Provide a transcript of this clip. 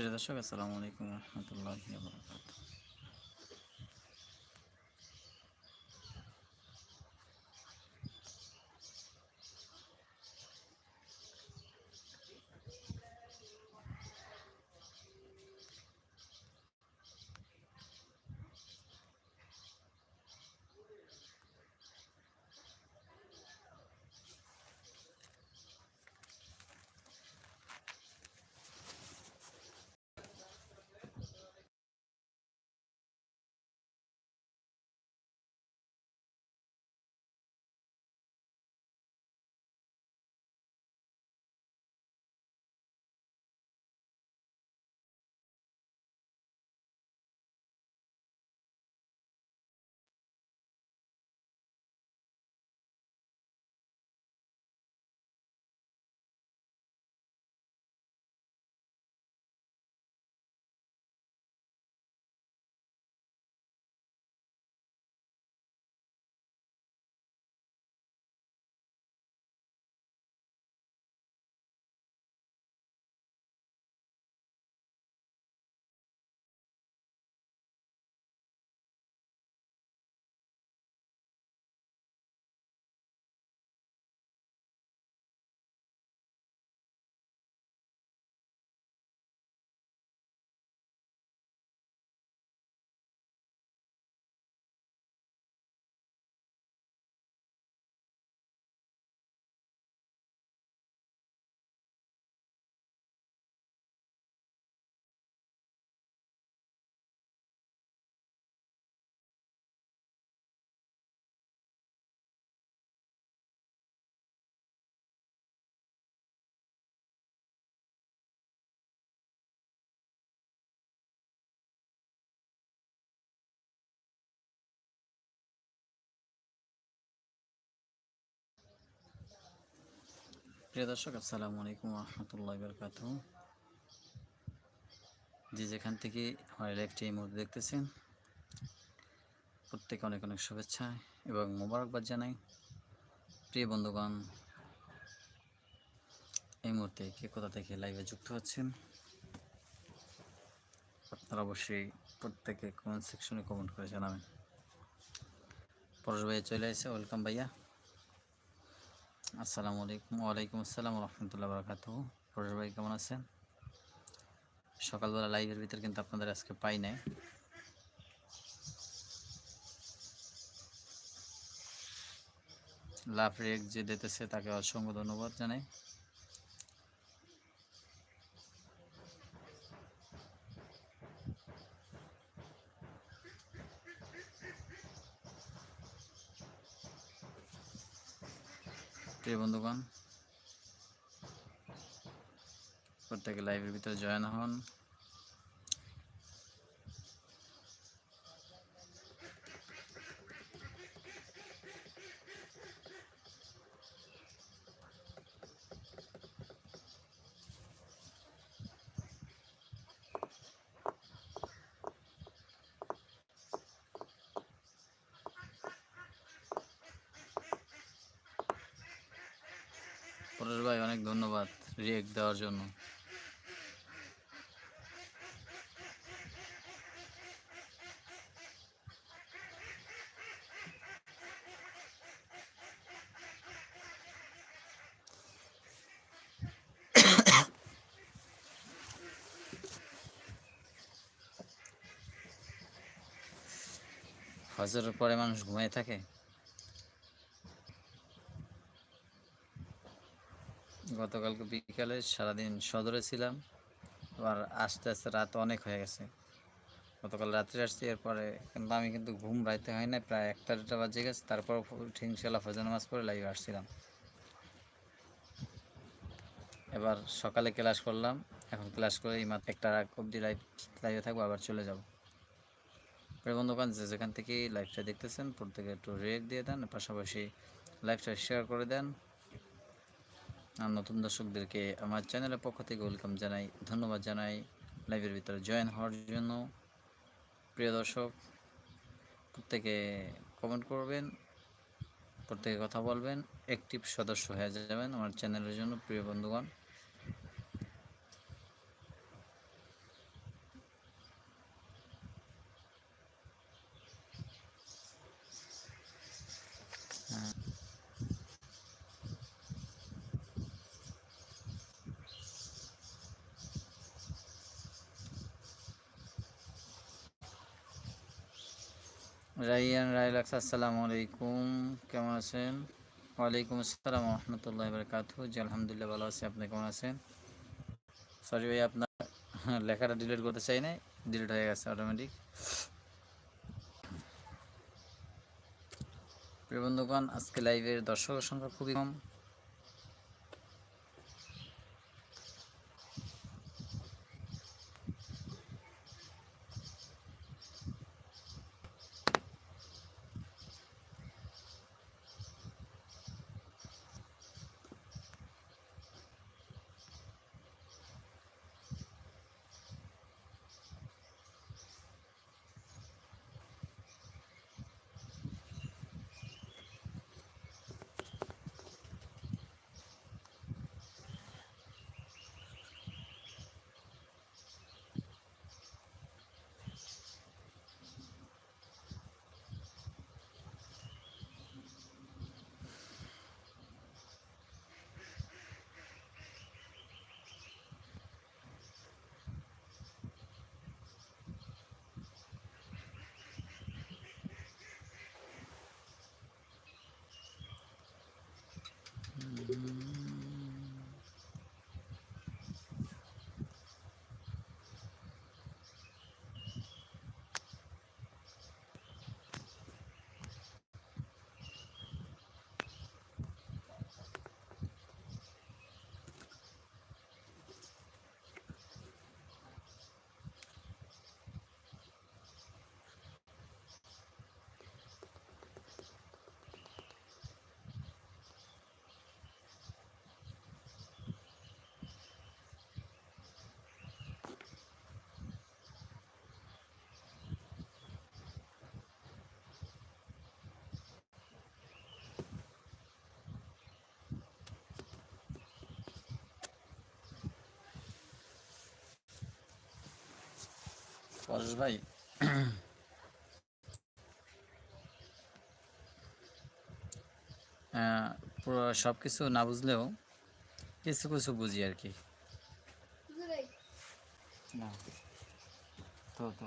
প্রিয় দর্শক আসসালামু আলাইকুম রহমতুল্লাহ প্রিয় দর্শক, আসসালামু আলাইকুম রহমতুল্লাহ বরকাত যে যেখান থেকে আমার লাইভটি এই মুহূর্তে দেখতেছেন প্রত্যেকে অনেক অনেক শুভেচ্ছা এবং মোবারকবাদ জানাই। প্রিয় বন্ধুগণ, এই মুহূর্তে কে কোথা থেকে লাইভে যুক্ত হচ্ছেন, আপনারা অবশ্যই প্রত্যেকে কমেন্ট সেকশনে কমেন্ট করে জানাবেন। পরশ ভাইয়া চলে আসে ওয়েলকাম ভাইয়া। আসসালামু আলাইকুম ওয়ালাইকুম আসসালাম রহমতুল্লাহ বরকাত পরেশ ভাই, কেমন আছেন? সকালবেলা লাইভের ভিতর কিন্তু আপনাদের আজকে পাই নাই। লাভ রেক যে দিতেছে তাকে অসংখ্য ধন্যবাদ জানাই। প্রিয় বন্ধুগণ প্রত্যেকে লাইভের ভিতরে জয়েন হন। পরেশ ভাই অনেক ধন্যবাদ রিয়েক্ট দেওয়ার জন্য। ফজরের পরে মানুষ ঘুমিয়ে থাকে? গতকালকে বিকালে সারাদিন সদরে ছিলাম। আবার আস্তে আস্তে রাত অনেক হয়ে গেছে। গতকাল রাত্রে আসছি, এরপরে কিন্তু আমি কিন্তু ঘুম রাইতে হয় না প্রায় একটা দেড়টা বাজে গেছে, তারপর ইনশাল্লাহ ফজর নামাজ পরে লাইভে আসছিলাম। এবার সকালে ক্লাস করলাম। এখন ক্লাস করে এই মাত্র একটা রাগ অবধি লাইভ লাইভে থাকব, আবার চলে যাব। বন্ধুগণ, যে যেখান থেকে লাইভটা দেখতেছেন, প্রত্যেকে একটু রেট দিয়ে দেন, পাশাপাশি লাইভটা শেয়ার করে দেন। নতুন দর্শকদেরকে আমার চ্যানেলের পক্ষ থেকে ওয়েলকাম জানাই, ধন্যবাদ জানাই। লাইভের ভিতরে জয়েন হওয়ার জন্য। প্রিয় দর্শক, প্রত্যেকে কমেন্ট করবেন, প্রত্যেকে কথা বলবেন অ্যাক্টিভ সদস্য হয়ে যাবেন আমার চ্যানেলের জন্য, প্রিয় বন্ধুগণ। রাইয়ান রাইলাক্স, আসসালামু আলাইকুম। কেমন আছেন? ওয়ালাইকুম আসসালাম রহমতুল্লাহ বারকাতু জি, আলহামদুলিল্লাহ ভালো আছি। আপনি কেমন আছেন? সরি ভাই, আপনার লেখাটা ডিলিট করতে চাই নাই। ডিলিট হয়ে গেছে অটোমেটিক প্রিয় আজকে লাইভের দর্শকের সংখ্যা খুবই কম। পরেশ ভাই সব কিছু না বুঝলেও কিছু কিছু বুঝি আর কি। না। তো তো।